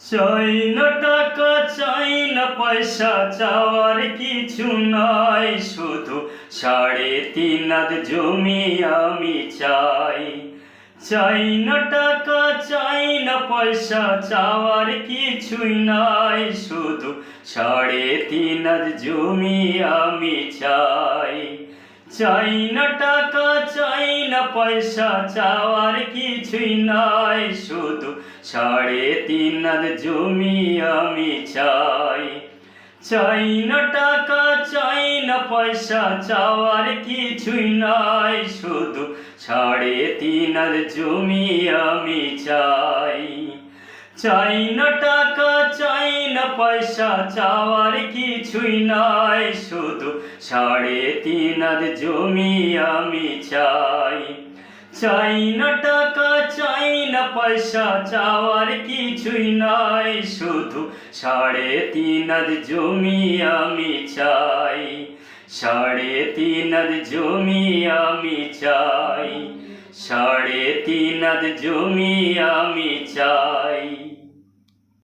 চাই না টাকা, চাই না পয়সা, চাওয়ার কিছু নাই। শুধু সাড়ে তিন জমি আমি চাই। চাই না টাকা, চাই পয়সা, চাওয়ার কিছুই নাই। শুধু সাড়ে তিন জমি আমি চাই। চাই না টাকা, চাই না পয়সা, চাওয়ার কিছুই নাই। শুধু সাড়ে তিন জমি আমি চাই। চাই না টাকা, চাই না পয়সা, চাওয়ার কিছুই নাই। শুধু সাড়ে তিন জমি আমি চাই। চাই না টাকা, চাই না পয়সা, চাওয়ার কিছুই নাই। শুধু সাড়ে তিন জমি আমি চাই। চাই না টাকা, চাই না পয়সা, চাওয়ার কিছুই নাই। শুধু সাড়ে তিন জমি আমি চাই। সাড়ে তিন জমি আমি চাই। সাড়ে তিন জমি আমি চাই।